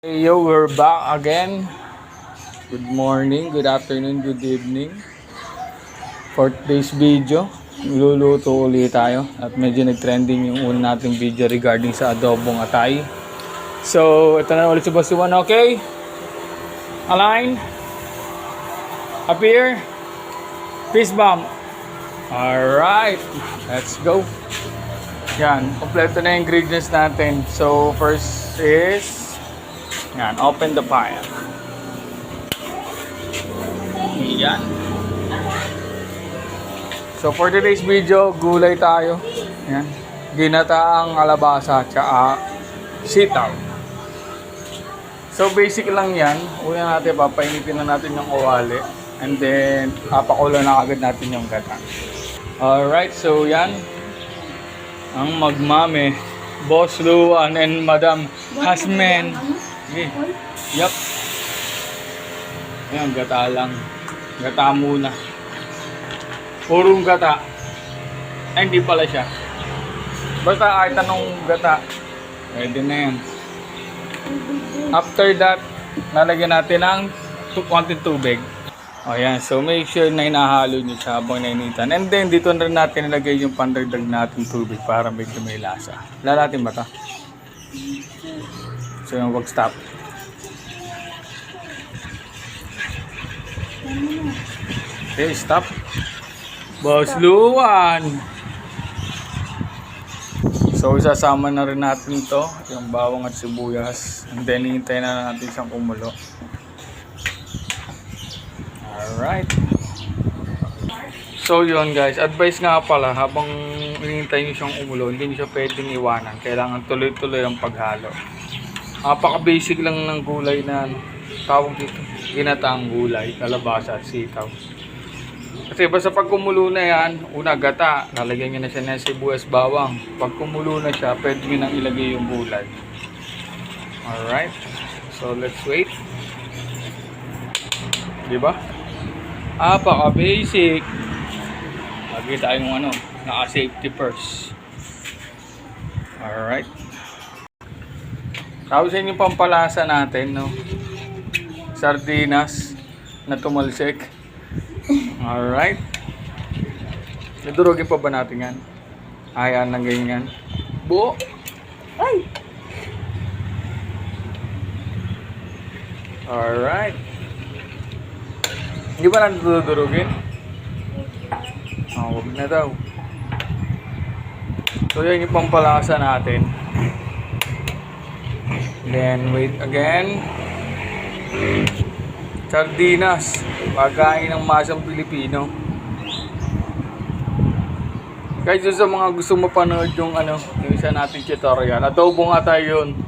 Hey, yo, we're back again. Good morning, good afternoon, good evening. For today's video, luluto ulit tayo at medyo nag-trending yung una nating video regarding sa adobong atay. So, ito na ulit si Boss Juan, okay? Align. Appear. Peace bomb. Alright, let's go. Yan, kompleto na yung ingredients natin. So, first is yan, open the fire. Yan. So for today's video, gulay tayo. Yan. Ginataang alabasa tsaka sitaw. So basic lang yan. Una natin papainitin na natin yung kawali. And then, papakulo na agad natin yung gata. Alright, so yan. Ang magmame. Boss Luan and Madam Hasmen. Okay. Yup. Ayan, gata lang. Gata muna. Purong gata. Ay, hindi pala siya. Basta kahit anong gata, pwede na yan. After that, lalagyan natin ng konting tubig. O yan, so make sure na hinahalo nyo siya habang nainitan. And then, dito na rin natin nilagay yung pandagdag natin tubig para medyo may lasa. Lalatin ba ito? So yung wag stop. Okay, stop. Boss Luan. So isasama na rin natin to, yung bawang at sibuyas. And then hintayin na natin siyang kumulo. Alright. So yun guys, advice nga pala habang hinihintay nyo siyang umulo, hindi nyo siya pwedeng iwanan. Kailangan tuloy-tuloy ang paghalo. Napaka-basic lang ng gulay na ano, tawag dito, ginataang gulay, kalabasa at sitaw. Kasi basta pag kumulo na yan, una gata, lalagyan nyo na siya ng sibuyas bawang. Pag kumulo na siya, pwede nyo nang ilagay yung gulay. Alright, so let's wait. Diba? Apaka-basic. Lagi tayong ano, naka-safety first. Alright. Tapos yun yung pampalasa natin, no? Sardinas na tumalsik. Alright. Nadurugin pa ba natin yan? Ayan lang ganyan. Buo. Ay! Alright. Hindi ba natin dudurugin? Oh, wag na daw. So yan yung pampalasa natin. Then wait again. Sardinas. Pagkain ng masang Pilipino. Guys, sa mga gusto mapanood yung ano, yung isa nating tutorial. Adobo nga tayo yun.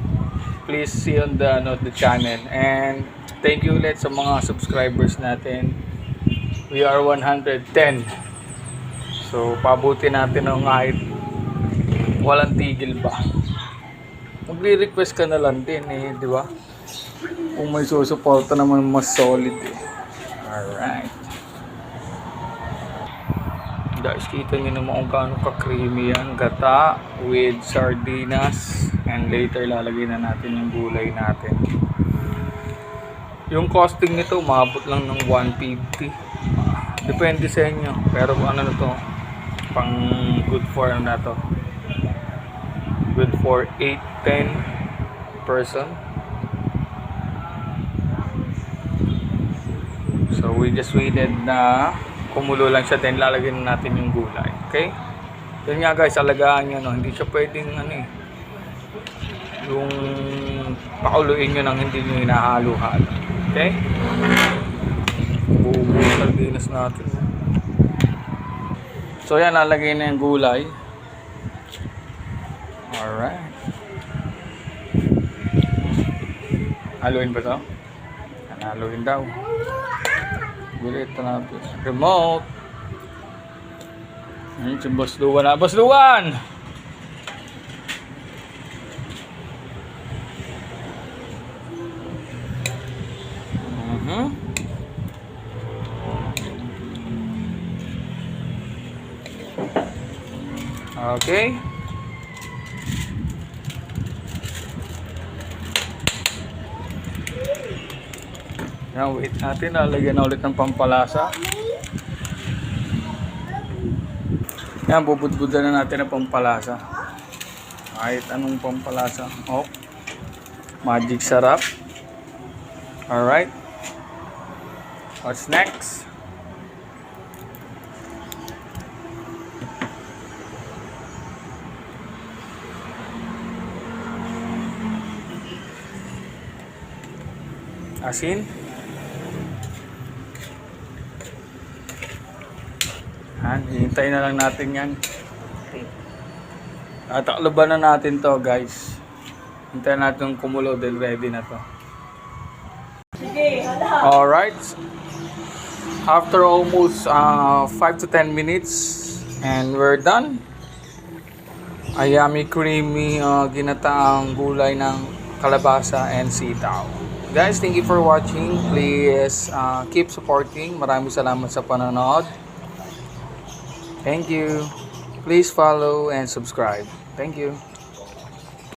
Please see on the, ano, the channel. And thank you ulit sa mga subscribers natin. We are 110. So, pabuti natin ng kahit walang tigil ba. Magre-request ka na lang din eh, di ba? Kung may susuporta naman mas solid eh. Alright. Guys, kita nyo naman kung gaano ka-creamy yan. Gata with sardinas. And later, lalagay na natin yung gulay natin. Yung costing nito, maabot lang ng 150. Depende sa inyo. Pero ano na to, pang good for ano na to. Good for 8, 10 person. So we just waited na kumulo lang siya then lalagyan na natin yung gulay. Okay? Yun nga guys, alagaan nyo no. Hindi siya pwedeng ano eh. Yung pakuluin nyo nang hindi nyo hinahalo-halo. Okay? Buo yung sardinas natin. So yan, lalagay na yung gulay. Alright. Haluin ba to? Yan, Haluin daw. Bilit na. Remote. Ayun si Boss Luwan na. Boss Luwan! Mhm. Okay. Yan, wait natin. Lalagyan na ulit ng pampalasa. Yan, bubudbudan na natin ng pampalasa. Kahit anong pampalasa. Oh. Magic sarap. Alright. What's next? Asin. Han, hintayin na lang natin yan. Tatakloban na natin to guys. Hintayin natin kumulo din ready na to. Alright. After almost uh, 5 to 10 minutes and we're done. A yummy creamy uh, ginataang gulay ng kalabasa and sitaw. Guys, thank you for watching. Please uh, keep supporting. Maraming salamat sa panonood. Thank you. Please follow and subscribe. Thank you.